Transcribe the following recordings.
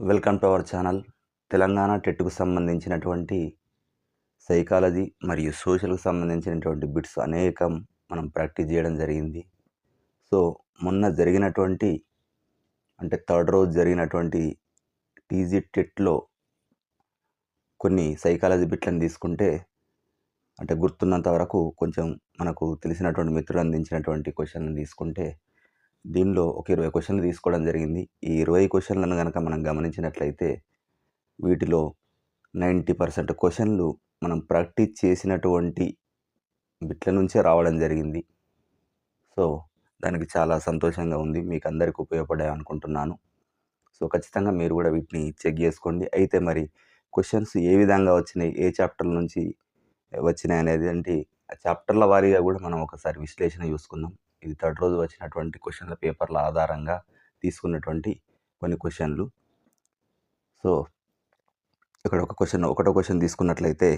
Welcome to our channel. Telangana టెట్కు సంబంధించినటువంటి psychology మరియు సోషల్కి సంబంధించినటువంటి బిట్స్ అనేకం మనం ప్రాక్టీస్ చేయడం జరిగింది. సో మొన్న జరిగినటువంటి అంటే థర్డ్ రోజు జరిగినటువంటి టీజీ టెట్లో కొన్ని సైకాలజీ బిట్లను తీసుకుంటే అంటే గుర్తున్నంత వరకు కొంచెం మనకు తెలిసినటువంటి మిత్రులు అందించినటువంటి క్వశ్చన్ తీసుకుంటే దీనిలో ఒక ఇరవై క్వశ్చన్లు తీసుకోవడం జరిగింది. ఈ ఇరవై క్వశ్చన్లను కనుక మనం గమనించినట్లయితే వీటిలో నైంటీ పర్సెంట్ క్వశ్చన్లు మనం ప్రాక్టీస్ చేసినటువంటి బిట్ల నుంచే రావడం జరిగింది. సో దానికి చాలా సంతోషంగా ఉంది. మీకు అందరికి ఉపయోగపడే అనుకుంటున్నాను. సో ఖచ్చితంగా మీరు కూడా వీటిని చెక్ చేసుకోండి. అయితే మరి క్వశ్చన్స్ ఏ విధంగా వచ్చినాయి? ఏ చాప్టర్ నుంచి వచ్చినాయి అనేది అంటే ఆ చాప్టర్ల వారీగా కూడా మనం ఒకసారి విశ్లేషణ చూసుకుందాం. ఇది థర్డ్ రోజు వచ్చినటువంటి క్వశ్చన్ల పేపర్ల ఆధారంగా తీసుకున్నటువంటి కొన్ని క్వశ్చన్లు. సో ఇక్కడ ఒక క్వశ్చన్ ఒకటో క్వశ్చన్ తీసుకున్నట్లయితే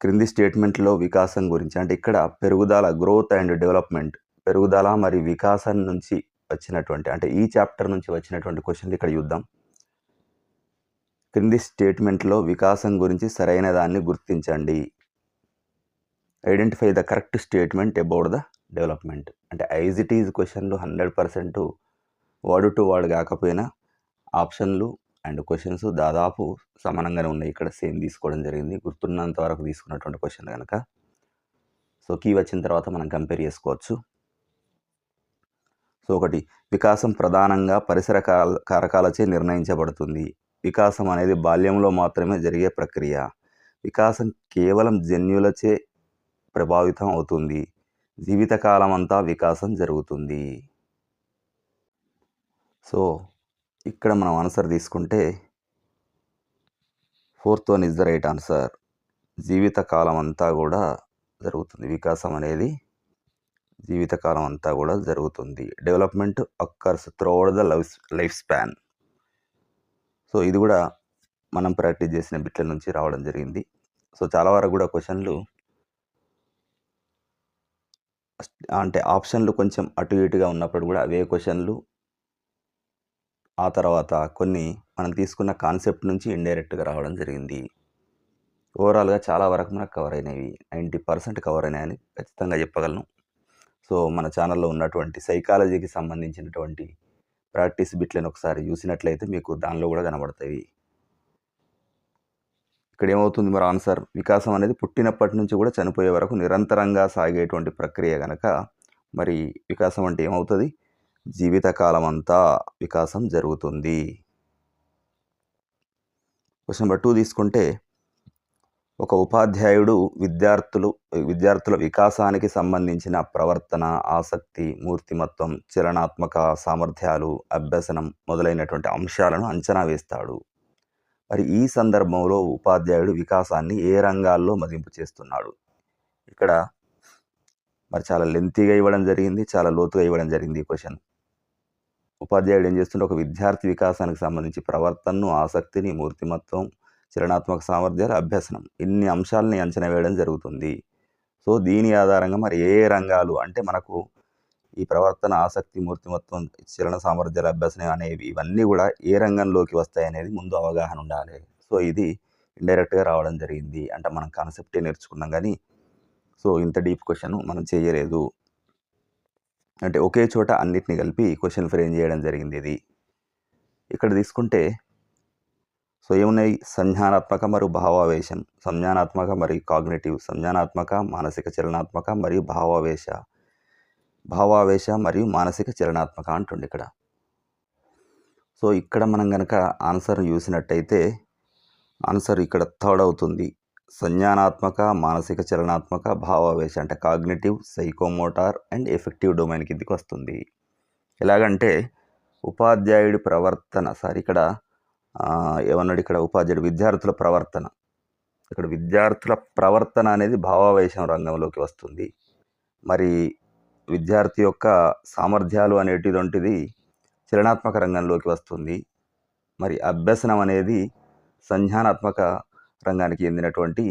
క్రింది స్టేట్మెంట్లో వికాసం గురించి అంటే ఇక్కడ పెరుగుదల గ్రోత్ అండ్ డెవలప్మెంట్ పెరుగుదల మరియు వికాసం నుంచి వచ్చినటువంటి అంటే ఈ చాప్టర్ నుంచి వచ్చినటువంటి క్వశ్చన్లు ఇక్కడ చూద్దాం. క్రింది స్టేట్మెంట్లో వికాసం గురించి సరైన దాన్ని గుర్తించండి. Identify the correct statement about the development. అంటే ఐజ్ ఇట్ ఈజ్ క్వశ్చన్లు hundred percent word to word కాకపోయినా ఆప్షన్లు అండ్ క్వశ్చన్స్ దాదాపు సమానంగానే ఉన్నాయి. ఇక్కడ సేమ్ తీసుకోవడం జరిగింది. గుర్తున్నంత వరకు తీసుకున్నటువంటి క్వశ్చన్ కనుక సో కీ వచ్చిన తర్వాత మనం కంపేర్ చేసుకోవచ్చు. సో ఒకటి వికాసం ప్రధానంగా పరిసర కాల- కారకాలచే నిర్ణయించబడుతుంది. వికాసం అనేది బాల్యంలో మాత్రమే జరిగే ప్రక్రియ. వికాసం కేవలం జన్యులచే ప్రభావితం అవుతుంది. జీవితకాలం అంతా వికాసం జరుగుతుంది. సో ఇక్కడ మనం ఆన్సర్ తీసుకుంటే fourth one is the right answer. జీవితకాలం అంతా కూడా జరుగుతుంది. వికాసం అనేది జీవితకాలం అంతా కూడా జరుగుతుంది. Development occurs throughout the life life span so ఇది కూడా మనం ప్రాక్టీస్ చేసిన బిట్ల నుంచి రావడం జరిగింది. సో చాలా వరకు కూడా క్వశ్చన్లు అంటే ఆప్షన్లు కొంచెం అటు ఇటుగా ఉన్నప్పుడు కూడా అవే క్వశ్చన్లు. ఆ తర్వాత కొన్ని మనం తీసుకున్న కాన్సెప్ట్ నుంచి ఇండైరెక్ట్గా రావడం జరిగింది. ఓవరాల్గా చాలా వరకు మనకు కవర్ అయినవి. నైంటీ పర్సెంట్ కవర్ అయినాయని ఖచ్చితంగా చెప్పగలను. సో మన ఛానల్లో ఉన్నటువంటి సైకాలజీకి సంబంధించినటువంటి ప్రాక్టీస్ బిట్లను ఒకసారి చూసినట్లయితే మీకు దానిలో కూడా కనబడతాయి. ఇక్కడ ఏమవుతుంది మరి ఆన్సర్? వికాసం అనేది పుట్టినప్పటి నుంచి కూడా చనిపోయే వరకు నిరంతరంగా సాగేటువంటి ప్రక్రియ కనుక మరి వికాసం అంటే ఏమవుతుంది? జీవితకాలం అంతా వికాసం జరుగుతుంది. క్వశ్చన్ నెంబర్ టూ తీసుకుంటే ఒక ఉపాధ్యాయుడు విద్యార్థులు విద్యార్థుల వికాసానికి సంబంధించిన ప్రవర్తన ఆసక్తి మూర్తిమత్వం చలనాత్మక సామర్థ్యాలు అభ్యసనం మొదలైనటువంటి అంశాలను అంచనా వేస్తాడు. మరి ఈ సందర్భంలో ఉపాధ్యాయుడు వికాసాన్ని ఏ రంగాల్లో మదింపు చేస్తున్నాడు? ఇక్కడ మరి చాలా లెంతీగా ఇవ్వడం జరిగింది చాలా లోతుగా ఇవ్వడం జరిగింది ఈ క్వశ్చన్ ఉపాధ్యాయుడు ఏం చేస్తుంటే ఒక విద్యార్థి వికాసానికి సంబంధించి ప్రవర్తనను ఆసక్తిని మూర్తిమత్వం చలనాత్మక సామర్థ్యాలు అభ్యసనం ఇన్ని అంశాలని అంచనా వేయడం జరుగుతుంది. సో దీని ఆధారంగా మరి ఏ ఏ రంగాలు అంటే మనకు ఈ ప్రవర్తన ఆసక్తి మూర్తిమత్వం చలన సామర్థ్యాల అభ్యసనం అనేవి ఇవన్నీ కూడా ఏ రంగంలోకి వస్తాయి అనేది ముందు అవగాహన ఉండాలి. సో ఇది ఇండైరెక్ట్గా రావడం జరిగింది అంటే మనం కాన్సెప్టే నేర్చుకున్నాం కానీ సో ఇంత డీప్ క్వశ్చన్ మనం చేయలేదు. అంటే ఒకే చోట అన్నిటిని కలిపి క్వశ్చన్ ఫ్రేమ్ చేయడం జరిగింది ఇది. ఇక్కడ తీసుకుంటే సో ఏమున్నాయి సంజ్ఞానాత్మక మరియు భావావేశం సంజ్ఞానాత్మక మరియు కాగ్నేటివ్ సంజ్ఞానాత్మక మానసిక చలనాత్మక మరియు భావావేశ భావావేశ మరియు మానసిక చలనాత్మక అంటుండే ఇక్కడ. సో ఇక్కడ మనం కనుక ఆన్సర్ చూసినట్టయితే ఆన్సర్ ఇక్కడ థర్డ్ అవుతుంది. సంజ్ఞానాత్మక మానసిక చలనాత్మక భావావేశ అంటే cognitive psychomotor and affective domain కిందికి వస్తుంది. ఎలాగంటే ఉపాధ్యాయుడి ప్రవర్తన సార్ ఇక్కడ ఏమన్నాడు ఇక్కడ ఉపాధ్యాయుడు విద్యార్థుల ప్రవర్తన. ఇక్కడ విద్యార్థుల ప్రవర్తన అనేది భావావేశం రంగంలోకి వస్తుంది. మరి విద్యార్థి యొక్క సామర్థ్యాలు అనేటిదంటిది చలనాత్మక రంగంలోకి వస్తుంది. మరి అభ్యసనం అనేది సంజ్ఞానాత్మక రంగానికి చెందినటువంటి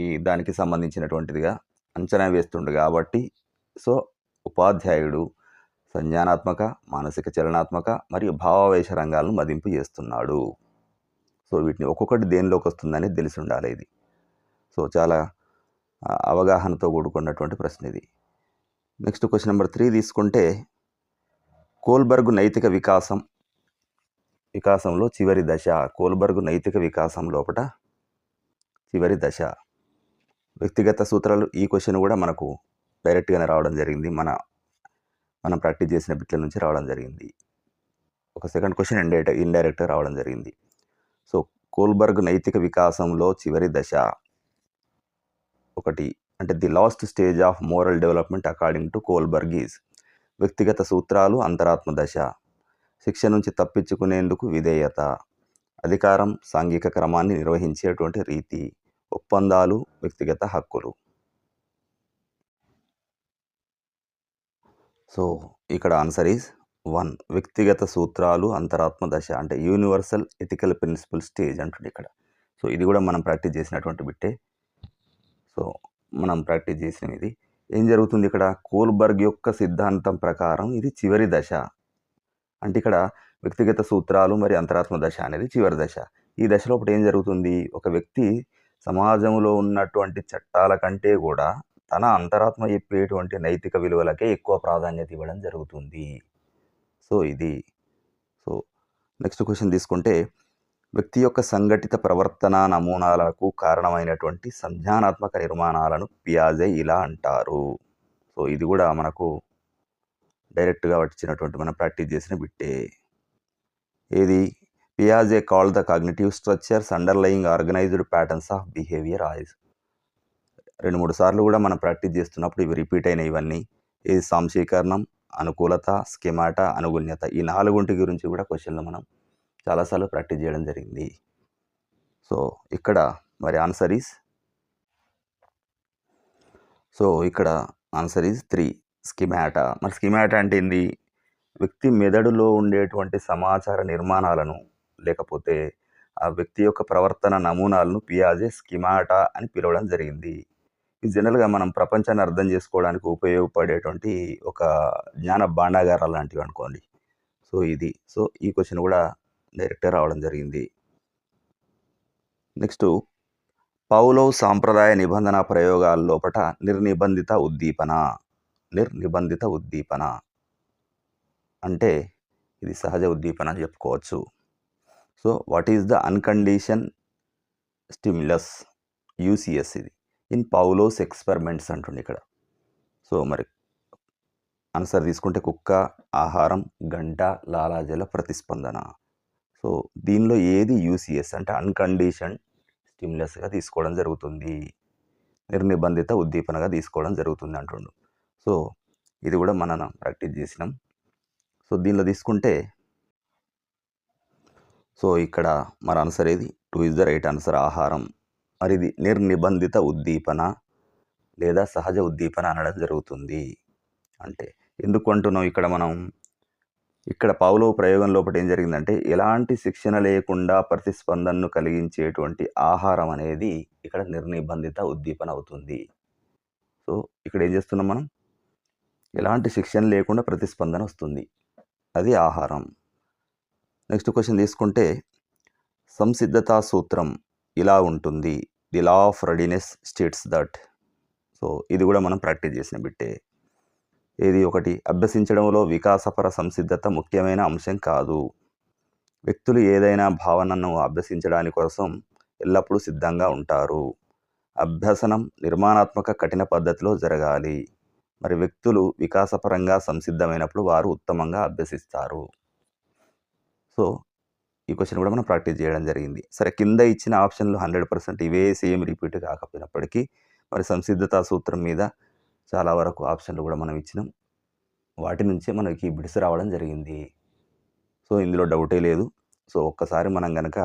ఈ దానికి సంబంధించినటువంటిదిగా అంచనా వేస్తుండు కాబట్టి సో ఉపాధ్యాయుడు సంజ్ఞానాత్మక మానసిక చలనాత్మక మరియు భావావేశ రంగాలను మదింపు చేస్తున్నాడు. సో వీటిని ఒక్కొక్కటి దేనిలోకి వస్తుందని తెలిసి ఉండాలి ఇది. సో చాలా అవగాహనతో కూడుకున్నటువంటి ప్రశ్న ఇది. నెక్స్ట్ క్వశ్చన్ నెంబర్ త్రీ తీసుకుంటే కోల్బర్గ్ నైతిక వికాసం వికాసంలో చివరి దశ కోల్బర్గ్ నైతిక వికాసం లోపట చివరి దశ. వ్యక్తిగత సూత్రాలు ఈ క్వశ్చన్ కూడా మనకు డైరెక్ట్గానే రావడం జరిగింది. మన మనం ప్రాక్టీస్ చేసిన బిట్ల నుంచి రావడం జరిగింది. ఒక సెకండ్ క్వశ్చన్ ఇండైరెక్ట్ ఇండైరెక్ట్గా రావడం జరిగింది. సో కోల్బర్గ్ నైతిక వికాసంలో చివరి దశ ఒకటి అంటే the last stage of moral development according to Kohlberg's. వ్యక్తిగత సూత్రాలు అంతరాత్మ దశ. శిక్ష నుంచి తప్పించుకునేందుకు విధేయత. అధికారం సాంఘిక క్రమాన్ని నిర్వహించేటువంటి రీతి. ఒప్పందాలు వ్యక్తిగత హక్కులు. సో ఇక్కడ ఆన్సర్ ఈజ్ వన్. వ్యక్తిగత సూత్రాలు అంతరాత్మ దశ అంటే యూనివర్సల్ ఎథికల్ ప్రిన్సిపల్ స్టేజ్ అంటుంది ఇక్కడ. సో ఇది కూడా మనం ప్రాక్టీస్ చేసినటువంటి బిట్టే. సో మనం ప్రాక్టీస్ చేసిన ఇది ఏం జరుగుతుంది ఇక్కడ? కోల్బర్గ్ యొక్క సిద్ధాంతం ప్రకారం ఇది చివరి దశ. అంటే ఇక్కడ వ్యక్తిగత సూత్రాలు మరియు అంతరాత్మ దశ అనేది చివరి దశ. ఈ దశలో ఒకటి ఏం జరుగుతుంది? ఒక వ్యక్తి సమాజంలో ఉన్నటువంటి చట్టాల కంటే కూడా తన అంతరాత్మ చెప్పేటువంటి నైతిక విలువలకే ఎక్కువ ప్రాధాన్యత ఇవ్వడం జరుగుతుంది. సో ఇది. సో నెక్స్ట్ క్వశ్చన్ తీసుకుంటే వ్యక్తి యొక్క సంఘటిత ప్రవర్తన నమూనాలకు కారణమైనటువంటి సంజ్ఞానాత్మక నిర్మాణాలను పియాజే ఇలా అంటారు. సో ఇది కూడా మనకు డైరెక్ట్గా వచ్చినటువంటి మనం ప్రాక్టీస్ చేసిన బిట్టే. ఏది? పియాజే call the cognitive structures underlying organised patterns of behaviour as రెండు మూడు సార్లు కూడా మనం ప్రాక్టీస్ చేస్తున్నప్పుడు ఇవి రిపీట్ అయిన ఇవన్నీ. ఇది సాంశీకరణం అనుకూలత స్కెమాట అనుగుణ్యత ఈ నాలుగుంటి గురించి కూడా క్వశ్చన్లు మనం చాలాసార్లు ప్రాక్టీస్ చేయడం జరిగింది. సో ఇక్కడ మరి ఆన్సర్ ఈస్ సో ఇక్కడ ఆన్సర్ ఈజ్ త్రీ. స్కిమాటా. మరి స్కిమాటా అంటే ఏంది? వ్యక్తి మెదడులో ఉండేటువంటి సమాచార నిర్మాణాలను లేకపోతే ఆ వ్యక్తి యొక్క ప్రవర్తన నమూనాలను పియాజే స్కిమాటా అని పిలవడం జరిగింది. ఇది జనరల్గా మనం ప్రపంచాన్ని అర్థం చేసుకోవడానికి ఉపయోగపడేటువంటి ఒక జ్ఞాన భాండాగారాలు లాంటివి అనుకోండి. సో ఇది. సో ఈ క్వశ్చన్ కూడా డైరెక్ట్గా రావడం జరిగింది. నెక్స్ట్ పౌలవ్ సాంప్రదాయ నిబంధన ప్రయోగాల లోపట నిర్నిబంధిత ఉద్దీపన నిర్నిబంధిత ఉద్దీపన అంటే ఇది సహజ ఉద్దీపన అని చెప్పుకోవచ్చు. So what is the unconditioned stimulus UCS ఇది. ఇన్ పౌలోస్ ఎక్స్పెరిమెంట్స్ అంటుంది ఇక్కడ. సో మరి ఆన్సర్ తీసుకుంటే కుక్క ఆహారం గంట లాలాజల ప్రతిస్పందన. సో దీనిలో ఏది యూసీఎస్ అంటే అన్కండిషన్ స్టిమ్యులస్గా తీసుకోవడం జరుగుతుంది. నిర్నిబంధిత ఉద్దీపనగా తీసుకోవడం జరుగుతుంది అంటుండు. సో ఇది కూడా మనం ప్రాక్టీస్ చేసినాం. సో దీనిలో తీసుకుంటే సో ఇక్కడ మన ఆన్సర్ ఏది? Two is the right answer ఆహారం. మరి ఇది నిర్నిబంధిత ఉద్దీపన లేదా సహజ ఉద్దీపన అనడం జరుగుతుంది. అంటే ఎందుకు అంటున్నాం ఇక్కడ మనం? ఇక్కడ పావులో ప్రయోగం లోపల ఏం జరిగిందంటే ఎలాంటి శిక్షణ లేకుండా ప్రతిస్పందనను కలిగించేటువంటి ఆహారం అనేది ఇక్కడ నిర్నిబంధిత ఉద్దీపన అవుతుంది. సో ఇక్కడ ఏం చేస్తున్నాం మనం? ఎలాంటి శిక్షణ లేకుండా ప్రతిస్పందన వస్తుంది. అది ఆహారం. నెక్స్ట్ క్వశ్చన్ తీసుకుంటే సంసిద్ధతా సూత్రం ఇలా ఉంటుంది. The law of readiness states that. So ఇది కూడా మనం ప్రాక్టీస్ చేసిన బిట్టే. ఏది ఒకటి అభ్యసించడంలో వికాసపర సంసిద్ధత ముఖ్యమైన అంశం కాదు. వ్యక్తులు ఏదైనా భావనను అభ్యసించడాని కోసం ఎల్లప్పుడూ సిద్ధంగా ఉంటారు. అభ్యసనం నిర్మాణాత్మక కఠిన పద్ధతిలో జరగాలి. మరి వ్యక్తులు వికాసపరంగా సంసిద్ధమైనప్పుడు వారు ఉత్తమంగా అభ్యసిస్తారు. సో ఈ క్వశ్చన్ కూడా మనం ప్రాక్టీస్ చేయడం జరిగింది. సరే కింద ఇచ్చిన ఆప్షన్లు హండ్రెడ్ పర్సెంట్ ఇవే సేమ్ రిపీట్ కాకపోయినప్పటికీ మరి సంసిద్ధతా సూత్రం మీద చాలా వరకు ఆప్షన్లు కూడా మనం ఇచ్చినాం. వాటి నుంచే మనకి బిడిసి రావడం జరిగింది. సో ఇందులో డౌటే లేదు. సో ఒక్కసారి మనం కనుక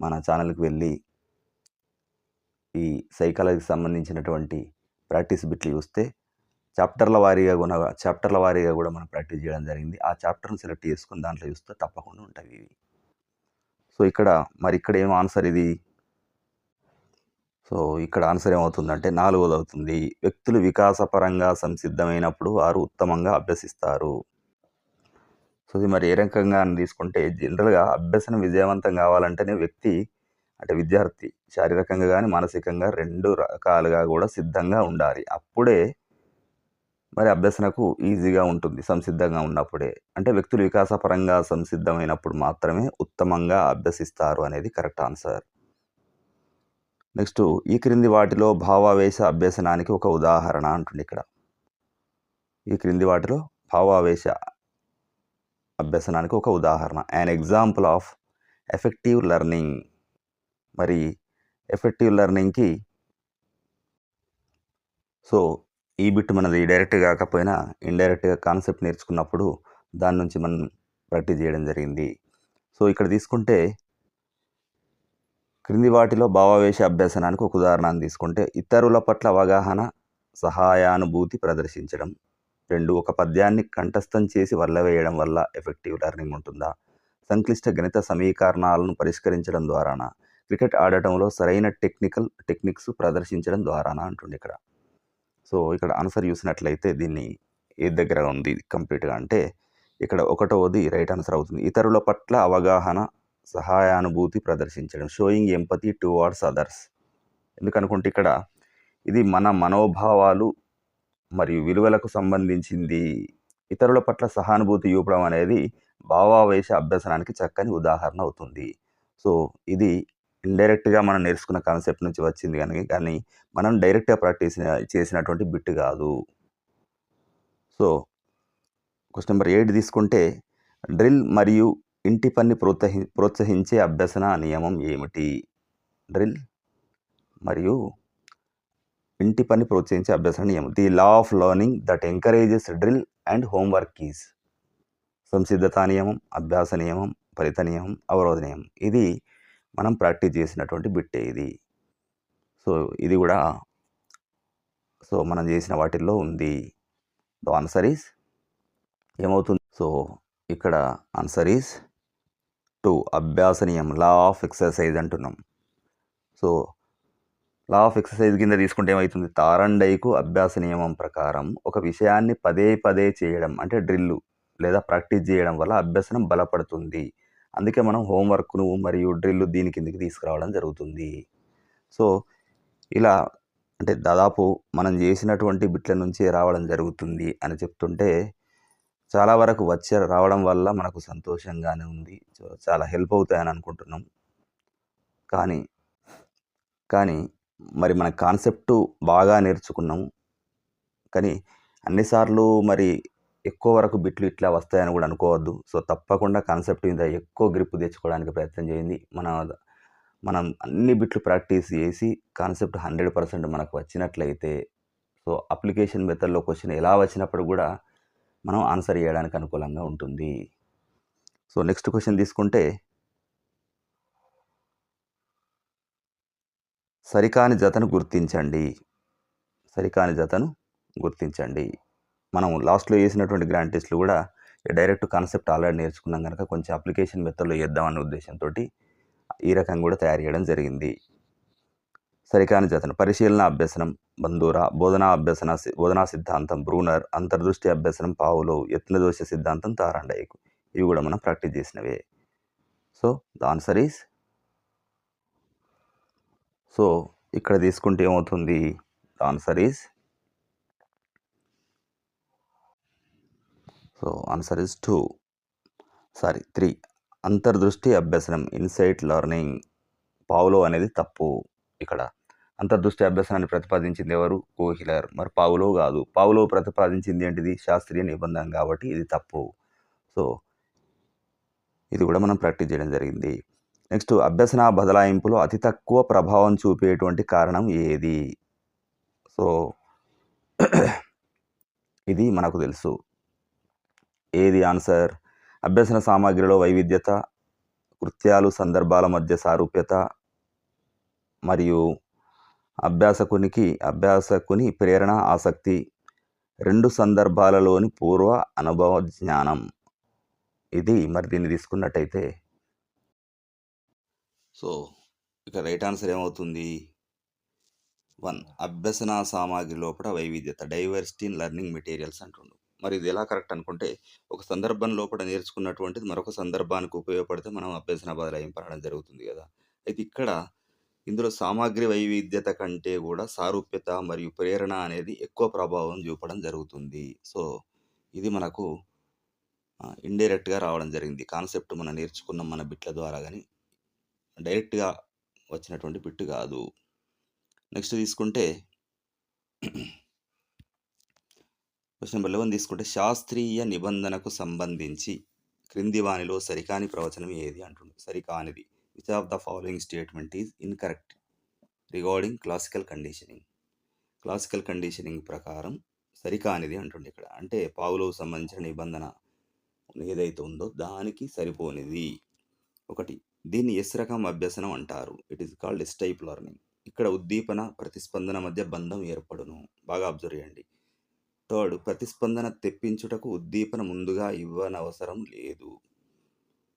మన ఛానల్కి వెళ్ళి ఈ సైకాలజీకి సంబంధించినటువంటి ప్రాక్టీస్ బిట్లు చూస్తే చాప్టర్ల వారీగా కూడా చాప్టర్ల వారీగా కూడా మనం ప్రాక్టీస్ చేయడం జరిగింది. ఆ చాప్టర్ని సెలెక్ట్ చేసుకుని దాంట్లో చూస్తే తప్పకుండా ఉంటాయి ఇవి. సో ఇక్కడ మరి ఇక్కడ ఏం ఆన్సర్ ఇది? సో ఇక్కడ ఆన్సర్ ఏమవుతుందంటే నాలుగోది అవుతుంది వ్యక్తులు వికాసపరంగా సంసిద్ధమైనప్పుడు వారు ఉత్తమంగా అభ్యసిస్తారు సో ఇది మరి ఏ రకంగా అని తీసుకుంటే జనరల్‌గా అభ్యసనం విజయవంతం కావాలంటేనే వ్యక్తి అంటే విద్యార్థి శారీరకంగా కానీ మానసికంగా రెండు రకాలుగా కూడా సిద్ధంగా ఉండాలి. అప్పుడే మరి అభ్యసనకు ఈజీగా ఉంటుంది. సంసిద్ధంగా ఉన్నప్పుడే. అంటే వ్యక్తులు వికాసపరంగా సంసిద్ధమైనప్పుడు మాత్రమే ఉత్తమంగా అభ్యసిస్తారు అనేది కరెక్ట్ ఆన్సర్. నెక్స్ట్ ఈ క్రింది వాటిలో భావావేశ అభ్యసనానికి ఒక ఉదాహరణ అంటుండిక్కడ. ఈ క్రింది వాటిలో భావావేశ అభ్యసనానికి ఒక ఉదాహరణ. An example of affective learning. మరి ఎఫెక్టివ్ లెర్నింగ్‌కి సో, ఈ బిట్ మనది డైరెక్ట్ కాకపోయినా ఇండైరెక్ట్‌గా కాన్సెప్ట్ నేర్చుకున్నప్పుడు దాని నుంచి మనం ప్రాక్టీస్ చేయడం జరిగింది. సో, ఇక్కడ తీసుకుంటే క్రింది వాటిలో భావావేశ అభ్యసనానికి ఒక ఉదాహరణను తీసుకుంటే ఇతరుల పట్ల అవగాహన, సహాయానుభూతి ప్రదర్శించడం. రెండు ఒక పద్యాన్ని కంఠస్థం చేసి వల్లవేయడం వల్ల ఎఫెక్టివ్ లెర్నింగ్ ఉంటుందా? సంక్లిష్ట గణిత సమీకరణాలను పరిష్కరించడం ద్వారానా? క్రికెట్ ఆడటంలో సరైన టెక్నికల్ టెక్నిక్స్ ప్రదర్శించడం ద్వారానా అంటుండే ఇక్కడ సో, ఇక్కడ ఆన్సర్ చూసినట్లయితే దీన్ని ఏ దగ్గర ఉంది కంప్లీట్‌గా అంటే ఇక్కడ ఒకటవది రైట్ ఆన్సర్ అవుతుంది. ఇతరుల పట్ల అవగాహన, సహాయానుభూతి ప్రదర్శించడం. Showing empathy towards others. ఎందుకనుకుంటే ఇక్కడ ఇది మన మనోభావాలు మరియు విలువలకు సంబంధించింది. ఇతరుల పట్ల సహానుభూతి చూపడం అనేది భావావేశ అభ్యసనానికి చక్కని ఉదాహరణ అవుతుంది. సో, ఇది ఇండైరెక్ట్‌గా మనం నేర్చుకున్న కాన్సెప్ట్ నుంచి వచ్చింది కానీ కానీ మనం డైరెక్ట్‌గా ప్రాక్టీస్ చేసినటువంటి బిట్ కాదు. సో, క్వశ్చన్ నెంబర్ ఎయిట్ తీసుకుంటే డ్రిల్ మరియు ఇంటి పని ప్రోత్సహి ప్రోత్సహించే అభ్యసన నియమం ఏమిటి? డ్రిల్ మరియు ఇంటి పని ప్రోత్సహించే అభ్యసన నియమం. The law of learning that encourages drill and homework is సంసిద్ధతా నియమం, అభ్యాస నియమం, ఫలిత నియమం, అవరోధ నియమం. ఇది మనం ప్రాక్టీస్ చేసినటువంటి బిట్టే ఇది. సో, ఇది కూడా సో, మనం చేసిన వాటిల్లో ఉంది. ద ఆన్సర్ ఈస్ ఏమవుతుంది? సో, ఇక్కడ ఆన్సర్ ఈస్ టు అభ్యాసనీయం లా ఆఫ్ ఎక్సర్సైజ్ అంటున్నాం. సో, లా ఆఫ్ ఎక్సర్సైజ్ కింద తీసుకుంటే ఏమవుతుంది తారండైకు అభ్యాస నియమం ప్రకారం ఒక విషయాన్ని పదే పదే చేయడం అంటే డ్రిల్లు లేదా ప్రాక్టీస్ చేయడం వల్ల అభ్యసనం బలపడుతుంది. అందుకే మనం హోంవర్క్ను మరియు డ్రిల్లు దీని కిందకి తీసుకురావడం జరుగుతుంది. సో, ఇలా అంటే దాదాపు మనం చేసినటువంటి బిట్ల నుంచే రావడం జరుగుతుంది అని చెప్తుంటే చాలా వరకు వచ్చే రావడం వల్ల మనకు సంతోషంగానే ఉంది. సో, చాలా హెల్ప్ అవుతాయని అనుకుంటున్నాం. కానీ, కానీ మరి మన కాన్సెప్ట్ బాగా నేర్చుకున్నాము. కానీ అన్ని సార్లు మరి ఎక్కువ వరకు బిట్లు ఇట్లా వస్తాయని కూడా అనుకోవద్దు. సో, తప్పకుండా కాన్సెప్ట్ మీద ఎక్కువ గ్రిప్ తెచ్చుకోవడానికి ప్రయత్నం చేయండి. మన మనం అన్ని బిట్లు ప్రాక్టీస్ చేసి కాన్సెప్ట్ 100% మనకు వచ్చినట్లయితే సో, అప్లికేషన్ మెథడ్‌లో క్వశ్చన్ ఎలా వచ్చినప్పుడు కూడా మనం ఆన్సర్ చేయడానికి అనుకూలంగా ఉంటుంది. సో, నెక్స్ట్ క్వశ్చన్ తీసుకుంటే సరికాని జతను గుర్తించండి. సరికాని జతను గుర్తించండి. మనం లాస్ట్‌లో చేసినటువంటి గ్రాండ్ టెస్ట్‌లు కూడా డైరెక్ట్ కాన్సెప్ట్ ఆల్రెడీ నేర్చుకున్నాం కనుక కొంచెం అప్లికేషన్ మెథడ్‌లో చేద్దామనే ఉద్దేశంతో ఈ రకంగా కూడా తయారు చేయడం జరిగింది. సరికాని జతన పరిశీలన అభ్యసనం బందూరా, బోధనా అభ్యసన సి బోధనా సిద్ధాంతం బ్రూనర్, అంతర్దృష్టి అభ్యసనం పావులో యత్నదోష సిద్ధాంతం తారాండైక్. ఇవి కూడా మనం ప్రాక్టీస్ చేసినవే. So, the answer is so, ఇక్కడ తీసుకుంటే ఏమవుతుంది? The answer is so, answer is two sorry three అంతర్దృష్టి అభ్యసనం ఇన్సైట్ లెర్నింగ్. పావులో అనేది తప్పు ఇక్కడ. అంతర్దృష్టి అభ్యసనాన్ని ప్రతిపాదించింది ఎవరు? కోహిలర్. మరి పావులో కాదు. పావులో ప్రతిపాదించింది ఏంటిది? శాస్త్రీయ నిబంధన కాబట్టి ఇది తప్పు. సో, ఇది కూడా మనం ప్రాక్టీస్ చేయడం జరిగింది. నెక్స్ట్ అభ్యసన బదలాయింపులో అతి తక్కువ ప్రభావం చూపేటువంటి కారణం ఏది? సో, ఇది మనకు తెలుసు. ఏది ఆన్సర్? అభ్యసన సామాగ్రిలో వైవిధ్యత, కృత్యాలు, సందర్భాల మధ్య సారూప్యత మరియు అభ్యాసకునికి అభ్యాసకుని ప్రేరణ, ఆసక్తి, రెండు సందర్భాలలోని పూర్వ అనుభవ జ్ఞానం. ఇది మరి దీన్ని తీసుకున్నట్టయితే సో, ఇక రైట్ ఆన్సర్ ఏమవుతుంది? వన్ అభ్యసన సామాగ్రి లోపల వైవిధ్యత డైవర్సిటీ ఇన్ లెర్నింగ్ మెటీరియల్స్ అంటుండు. మరి ఇది ఎలా కరెక్ట్ అనుకుంటే, ఒక సందర్భం లోపల నేర్చుకున్నటువంటిది మరొక సందర్భానికి ఉపయోగపడితే మనం అభ్యసన బదలాయింపనడం జరుగుతుంది కదా అయితే ఇక్కడ ఇందులో సామాగ్రి వైవిధ్యత కంటే కూడా సారూప్యత మరియు ప్రేరణ అనేది ఎక్కువ ప్రభావం చూపడం జరుగుతుంది. సో, ఇది మనకు ఇండైరెక్ట్‌గా రావడం జరిగింది. కాన్సెప్ట్ మనం నేర్చుకున్నాం మన బిట్ల ద్వారా కానీ డైరెక్ట్‌గా వచ్చినటువంటి బిట్ కాదు నెక్స్ట్ తీసుకుంటే క్వశ్చన్ నెంబర్ లెవెన్ తీసుకుంటే శాస్త్రీయ నిబంధనకు సంబంధించి క్రింది వానిలో సరికాని ప్రవచనం ఏది అంటుండు. సరికానిది. Which of the following statement is incorrect regarding classical conditioning. Classical conditioning ప్రకారం సరికానిది అంటుండే ఇక్కడ. అంటే పావులోకి సంబంధించిన నిబంధన ఏదైతే ఉందో దానికి సరిపోనిది. ఒకటి దీన్ని ఎస్ రకం అభ్యసనం అంటారు. It is called S type learning. ఇక్కడ ఉద్దీపన, ప్రతిస్పందన మధ్య బంధం ఏర్పడును. బాగా అబ్జర్వ్ చేయండి. థర్డ్ ప్రతిస్పందన తెప్పించుటకు ఉద్దీపన ముందుగా ఇవ్వనవసరం లేదు.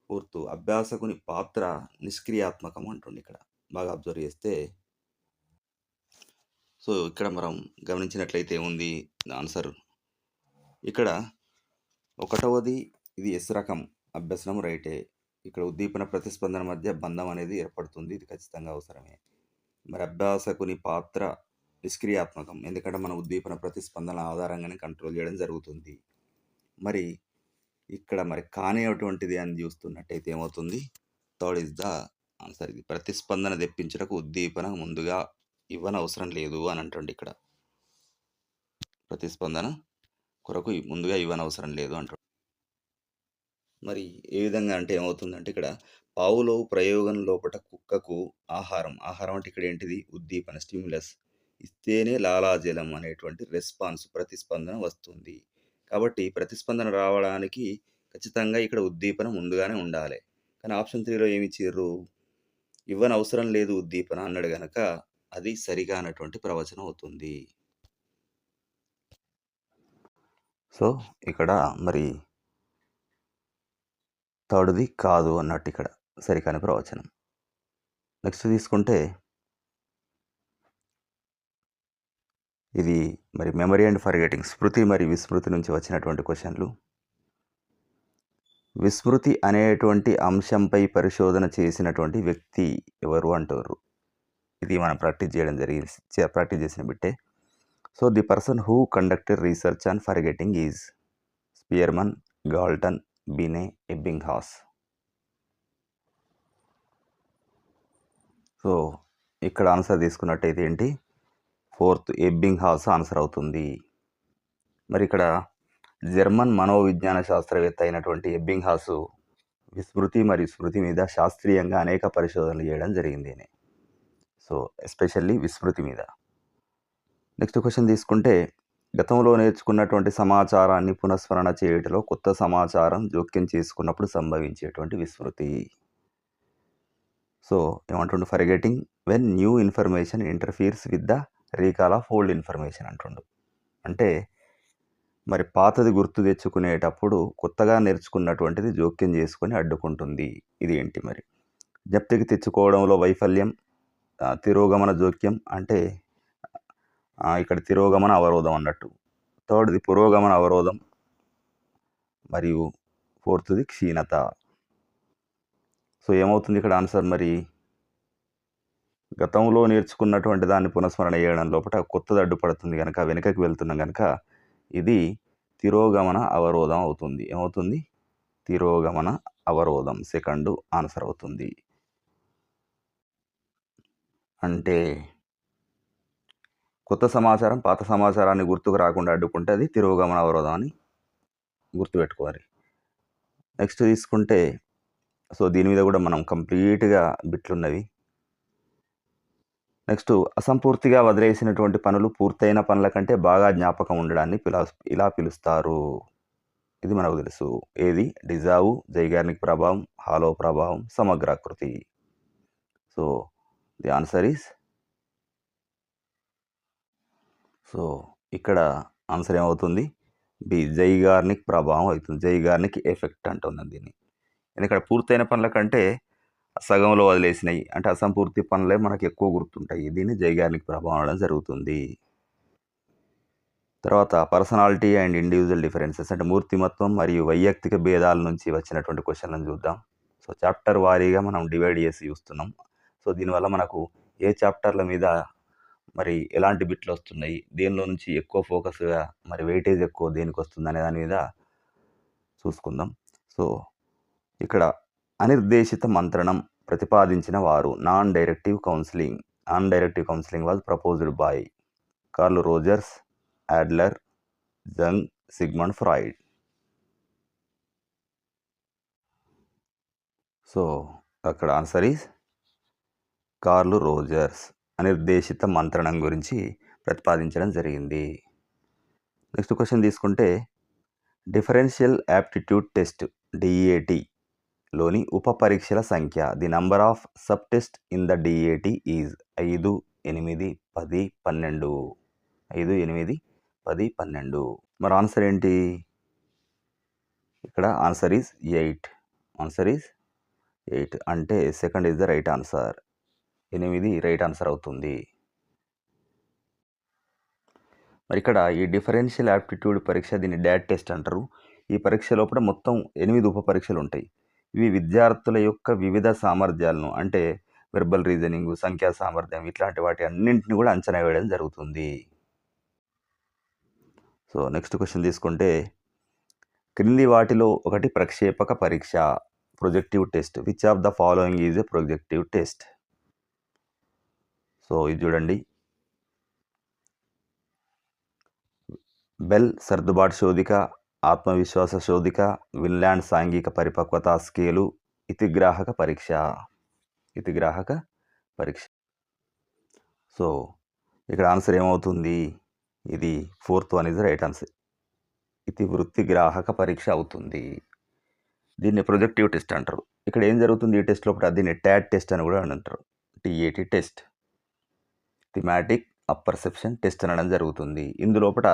ఫోర్త్ అభ్యాసకుని పాత్ర నిష్క్రియాత్మకం అంటుంది ఇక్కడ. బాగా అబ్జర్వ్ చేస్తే సో, ఇక్కడ మనం గమనించినట్లయితే ఉంది ఆన్సర్ ఇక్కడ ఒకటవది ఇది ఎస్ రకం అభ్యసనం రైటే. ఇక్కడ ఉద్దీపన, ప్రతిస్పందన మధ్య బంధం అనేది ఏర్పడుతుంది. ఇది ఖచ్చితంగా అవసరమే. మరి అభ్యాసకుని పాత్ర నిష్క్రియాత్మకం. ఎందుకంటే మన ఉద్దీపన, ప్రతిస్పందన ఆధారంగానే కంట్రోల్ చేయడం జరుగుతుంది. మరి ఇక్కడ మరి కానేటువంటిది అని చూస్తున్నట్టయితే ఏమవుతుంది? థర్డ్ ఇస్ ద ఆన్సర్ ఇది. ప్రతిస్పందన తెప్పించుటకు ఉద్దీపన ముందుగా ఇవ్వనవసరం లేదు అని అంటుండే ఇక్కడ. ప్రతిస్పందన కొరకు ముందుగా ఇవ్వనవసరం లేదు అంటుండు. మరి ఏ విధంగా అంటే ఏమవుతుందంటే ఇక్కడ పావులో ప్రయోగం లోపట కుక్కకు ఆహారం, ఆహారం అంటే ఇక్కడ ఏంటిది? ఉద్దీపన స్టిమ్యులస్ ఇస్తేనే లాలాజలం అనేటువంటి రెస్పాన్స్ ప్రతిస్పందన వస్తుంది. కాబట్టి ప్రతిస్పందన రావడానికి ఖచ్చితంగా ఇక్కడ ఉద్దీపన ముందుగానే ఉండాలి కానీ ఆప్షన్ త్రీలో 3లో ఇవ్వని ఇవ్వనవసరం లేదు ఉద్దీపన అన్నాడు గనక అది సరిగా అన్నటువంటి ప్రవచనం అవుతుంది. సో, ఇక్కడ మరి థర్డ్‌ది కాదు అన్నట్టు ఇక్కడ. సరికాని ప్రవచనం. నెక్స్ట్ తీసుకుంటే ఇది మరి మెమరీ అండ్ ఫర్గెటింగ్ స్మృతి మరియు విస్మృతి నుంచి వచ్చినటువంటి క్వశ్చన్లు విస్మృతి అనేటువంటి అంశంపై పరిశోధన చేసినటువంటి వ్యక్తి ఎవరు అంటారు ఇది మనం ప్రాక్టీస్ చేయడం జరిగింది. ప్రాక్టీస్ చేసిన బిట్టే. So, the person who conducted research on forgetting is Spearman, Galton, Binet, Ebbinghaus. So, ఇక్కడ ఆన్సర్ తీసుకున్నట్టయితే ఏంటి? ఫోర్త్ ఎబ్బింగ్ హాస్ ఆన్సర్ అవుతుంది. మరి ఇక్కడ జర్మన్ మనోవిజ్ఞాన శాస్త్రవేత్త అయినటువంటి ఎబ్బింగ్ హాసు విస్మృతి మరియు స్మృతి మీద శాస్త్రీయంగా అనేక పరిశోధనలు చేయడం జరిగింది సో, ఎస్పెషల్లీ విస్మృతి మీద. నెక్స్ట్ క్వశ్చన్ తీసుకుంటే గతంలో నేర్చుకున్నటువంటి సమాచారాన్ని పునఃస్మరణ చేయటంలో కొత్త సమాచారం జోక్యం చేసుకున్నప్పుడు సంభవించేటువంటి విస్మృతి. So, ఏమంటుండే forgetting when new information interferes with the recall of old information అంటుండు. అంటే మరి పాతది గుర్తు తెచ్చుకునేటప్పుడు కొత్తగా నేర్చుకున్నటువంటిది జోక్యం చేసుకొని అడ్డుకుంటుంది. ఇది ఏంటి మరి? జప్తికి తెచ్చుకోవడంలో వైఫల్యం, తిరోగమన జోక్యం అంటే ఇక్కడ తిరోగమన అవరోధం అన్నట్టు. థర్డ్‌ది పురోగమన అవరోధం. మరియు ఫోర్త్‌ది క్షీణత. సో, ఏమవుతుంది ఇక్కడ ఆన్సర్ మరి? గతంలో నేర్చుకున్నటువంటి దాన్ని పునఃస్మరణ చేయడం లోపల కొత్తది అడ్డుపడుతుంది కనుక వెనుకకి వెళ్తున్నాం కనుక ఇది తిరోగమన అవరోధం అవుతుంది. ఏమవుతుంది? తిరోగమన అవరోధం. సెకండు ఆన్సర్ అవుతుంది. అంటే కొత్త సమాచారం పాత సమాచారాన్ని గుర్తుకు రాకుండా అడ్డుకుంటే అది తిరోగమన అవరోధం అని గుర్తుపెట్టుకోవాలి. నెక్స్ట్ తీసుకుంటే సో, దీని మీద కూడా మనం కంప్లీట్‌గా బిట్లున్నవి. నెక్స్ట్ అసంపూర్తిగా వదిలేసినటువంటి పనులు పూర్తయిన పనుల కంటే బాగా జ్ఞాపకం ఉండడాన్ని పిలా ఇలా పిలుస్తారు. ఇది మనకు తెలుసు. ఏది? డిజావు, జైగార్నిక్ ప్రభావం, హాలో ప్రభావం, సమగ్రాకృతి. So, the answer is so, ఇక్కడ ఆన్సర్ ఏమవుతుంది? బి. జైగార్నిక్ ప్రభావం అవుతుంది. జైగార్నిక్ ఎఫెక్ట్ అంటున్నాం దీన్ని. ఇక్కడ పూర్తయిన పనుల కంటే సగంలో వదిలేసినాయి అంటే అసంపూర్తి పనులే మనకు ఎక్కువ గుర్తుంటాయి. దీన్ని జైగార్నిక్ ప్రభావం అనడం జరుగుతుంది. తర్వాత పర్సనాలిటీ అండ్ ఇండివిజువల్ డిఫరెన్సెస్ అంటే మూర్తిమత్వం మరియు వైయక్తిక భేదాల నుంచి వచ్చినటువంటి క్వశ్చన్లను చూద్దాం సో చాప్టర్ వారీగా మనం డివైడ్ చేసి చూస్తున్నాం సో దీనివల్ల మనకు ఏ చాప్టర్ల మీద మరి ఎలాంటి బిట్లు వస్తున్నాయి దేనిలో నుంచి ఎక్కువ ఫోకస్గా మరి వెయిటేజ్ ఎక్కువ దేనికి వస్తుంది అనే దాని మీద చూసుకుందాం సో ఇక్కడ అనిర్దేశిత మంత్రణం ప్రతిపాదించిన వారు non directive counselling non directive counselling was proposed by Carl Rogers Adler Jung Sigmund Freud. So అక్కడ ఆన్సర్ ఈస్ కార్లు రోజర్స్. అనిర్దేశిత మంత్రణం గురించి ప్రతిపాదించడం జరిగింది. నెక్స్ట్ క్వశ్చన్ తీసుకుంటే డిఫరెన్షియల్ యాప్టిట్యూడ్ టెస్ట్ డిఏటి లోని ఉప పరీక్షల సంఖ్య. The number of sub test in the DAT is ఐదు ఎనిమిది పది పన్నెండు. ఐదు ఎనిమిది పది పన్నెండు. మరి ఆన్సర్ ఏంటి? ఇక్కడ answer is eight. Answer is eight. అంటే second is the right answer. ఎనిమిది రైట్ ఆన్సర్ అవుతుంది. మరి ఇక్కడ ఈ డిఫరెన్షియల్ యాప్టిట్యూడ్ పరీక్ష దీన్ని డాట్ టెస్ట్ అంటారు. ఈ పరీక్ష లోపల మొత్తం ఎనిమిది ఉప పరీక్షలు ఉంటాయి. ఇవి విద్యార్థుల యొక్క వివిధ సామర్థ్యాలను అంటే వెర్బల్ రీజనింగ్ సంఖ్యా సామర్థ్యం ఇట్లాంటి వాటి అన్నింటిని కూడా అంచనా వేయడం జరుగుతుంది. సో నెక్స్ట్ క్వశ్చన్ తీసుకుంటే క్రింది వాటిలో ఒకటి ప్రక్షేపక పరీక్ష projective test which of the following is a projective test so ఇది చూడండి. బెల్ సర్దుబాటు శోధిక ఆత్మవిశ్వాస శోధిక విన్లాండ్ సాంఘిక పరిపక్వత స్కేలు ఇతిగ్రాహక పరీక్ష. ఇతిగ్రాహక పరీక్ష. సో ఇక్కడ ఆన్సర్ ఏమవుతుంది? ఇది fourth one is right answer. ఇది వృత్తి గ్రాహక పరీక్ష అవుతుంది. దీన్ని ప్రొజెక్టివ్ టెస్ట్ అంటారు. ఇక్కడ ఏం జరుగుతుంది? ఈ టెస్ట్ లోపల దీన్ని ట్యాట్ టెస్ట్ అని కూడా అంటారు. TAT test. Thematic apperception test అనడం జరుగుతుంది. ఇందులోపట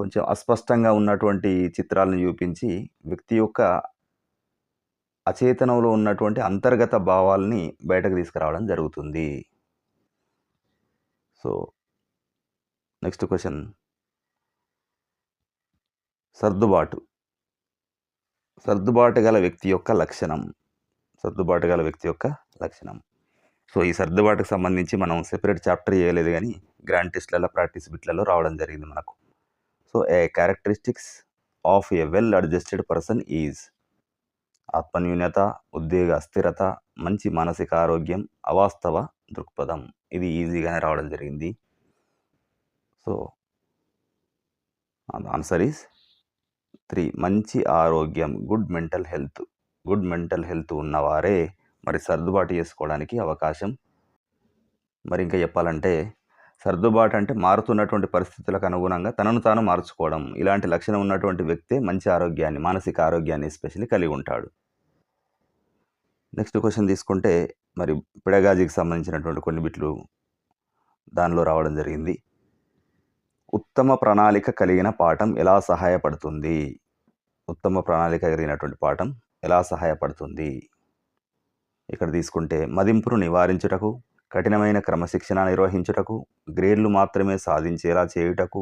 కొంచెం అస్పష్టంగా ఉన్నటువంటి చిత్రాలను చూపించి వ్యక్తి యొక్క అచేతనంలో ఉన్నటువంటి అంతర్గత భావాల్ని బయటకు తీసుకురావడం జరుగుతుంది. So next question. సర్దుబాటు. సర్దుబాటు గల వ్యక్తి యొక్క లక్షణం. సర్దుబాటు గల వ్యక్తి యొక్క లక్షణం. సో ఈ సర్దుబాటుకు సంబంధించి మనం సెపరేట్ చాప్టర్ చేయలేదు కానీ గ్రాండ్ టెస్ట్లలో ప్రాక్టీస్ బిట్లలో రావడం జరిగింది మనకు. So a characteristics of a well adjusted person is ఆత్మన్యూన్యత ఉద్యోగ అస్థిరత మంచి మానసిక ఆరోగ్యం అవాస్తవ దృక్పథం. ఇది ఈజీగానే రావడం జరిగింది. సో ఆన్సర్ ఈస్ త్రీ మంచి ఆరోగ్యం good mental health good mental health ఉన్నవారే మరి సర్దుబాటు చేసుకోవడానికి అవకాశం. మరి ఇంకా చెప్పాలంటే సర్దుబాటు అంటే మారుతున్నటువంటి పరిస్థితులకు అనుగుణంగా తనను తాను మార్చుకోవడం. ఇలాంటి లక్షణం ఉన్నటువంటి వ్యక్తే మంచి ఆరోగ్యాన్ని మానసిక ఆరోగ్యాన్ని ఎస్పెషల్లీ కలిగి ఉంటాడు. నెక్స్ట్ క్వశ్చన్ తీసుకుంటే మరి పిడగాజీకి సంబంధించినటువంటి కొన్ని బిట్లు దానిలో రావడం జరిగింది. ఉత్తమ ప్రణాళిక కలిగిన పాఠం ఎలా సహాయపడుతుంది? ఉత్తమ ప్రణాళిక కలిగినటువంటి పాఠం ఎలా సహాయపడుతుంది? ఇక్కడ తీసుకుంటే మదింపును నివారించుటకు కఠినమైన క్రమశిక్షణ నిర్వహించుటకు గ్రేడ్లు మాత్రమే సాధించేలా చేయుటకు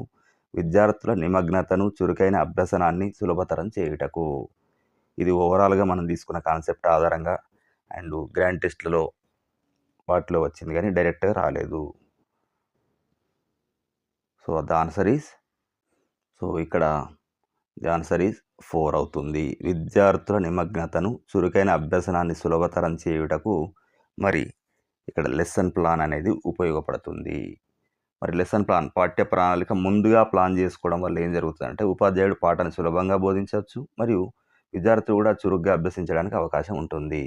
విద్యార్థుల నిమగ్నతను చురుకైన అభ్యసనాన్ని సులభతరం చేయుటకు. ఇది ఓవరాల్గా మనం తీసుకున్న కాన్సెప్ట్ ఆధారంగా అండ్ గ్రాండ్ టెస్ట్లలో వాటిలో వచ్చింది కానీ డైరెక్ట్గా రాలేదు. So the answer is so ఇక్కడ ది ఆన్సర్ ఈస్ ఫోర్ అవుతుంది. విద్యార్థుల నిమగ్నతను చురుకైన అభ్యసనాన్ని సులభతరం చేయుటకు. మరి ఇక్కడ లెసన్ ప్లాన్ అనేది ఉపయోగపడుతుంది. మరి లెసన్ ప్లాన్ పాఠ్య ప్రణాళిక ముందుగా ప్లాన్ చేసుకోవడం వల్ల ఏం జరుగుతుందంటే ఉపాధ్యాయుడు పాఠాన్ని సులభంగా బోధించవచ్చు మరియు విద్యార్థులు కూడా చురుగ్గా అభ్యసించడానికి అవకాశం ఉంటుంది.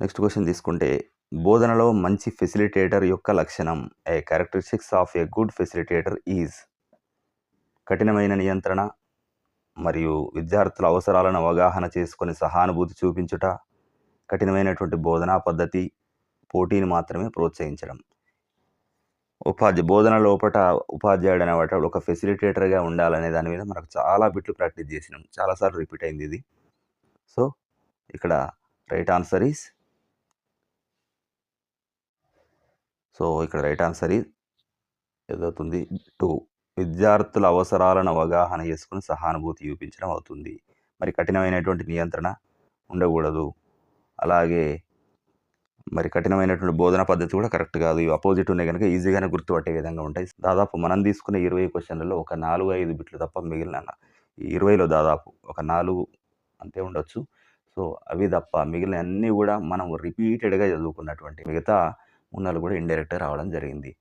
నెక్స్ట్ క్వశ్చన్ తీసుకుంటే బోధనలో మంచి ఫెసిలిటేటర్ యొక్క లక్షణం. A characteristics of a good facilitator is కఠినమైన నియంత్రణ మరియు విద్యార్థుల అవసరాలను అవగాహన చేసుకొని సహానుభూతి చూపించుట. కఠినమైనటువంటి బోధనా పద్ధతి పోటీని మాత్రమే ప్రోత్సహించడం. ఉపాధ్య బోధన లోపల ఉపాధ్యాయుడు అనేవాడు ఒక ఫెసిలిటేటర్గా ఉండాలనే దాని మీద మనకు చాలా బిట్లు ప్రాక్టీస్ చేసినాం. చాలాసార్లు రిపీట్ అయింది ఇది. సో ఇక్కడ రైట్ ఆన్సర్ ఈస్ సో ఇక్కడ రైట్ ఆన్సర్ ఈజ్ ఏదవుతుంది? టూ. విద్యార్థుల అవసరాలను అవగాహన చేసుకుని సహానుభూతి చూపించడం అవుతుంది. మరి కఠినమైనటువంటి నియంత్రణ ఉండకూడదు. అలాగే మరి కఠినమైనటువంటి బోధన పద్ధతి కూడా కరెక్ట్ కాదు. ఇవి అపోజిట్ ఉన్నాయి కనుక ఈజీగానే గుర్తుపట్టే విధంగా ఉంటాయి. దాదాపు మనం తీసుకునే ఇరవై క్వశ్చన్లలో ఒక నాలుగు ఐదు బిట్లు తప్ప మిగిలిన ఈ ఇరవైలో దాదాపు ఒక నాలుగు అంతే ఉండొచ్చు. సో అవి తప్ప మిగిలిన అన్నీ కూడా మనం రిపీటెడ్గా చదువుకున్నటువంటి మిగతా మూడు కూడా ఇండైరెక్ట్గా రావడం జరిగింది.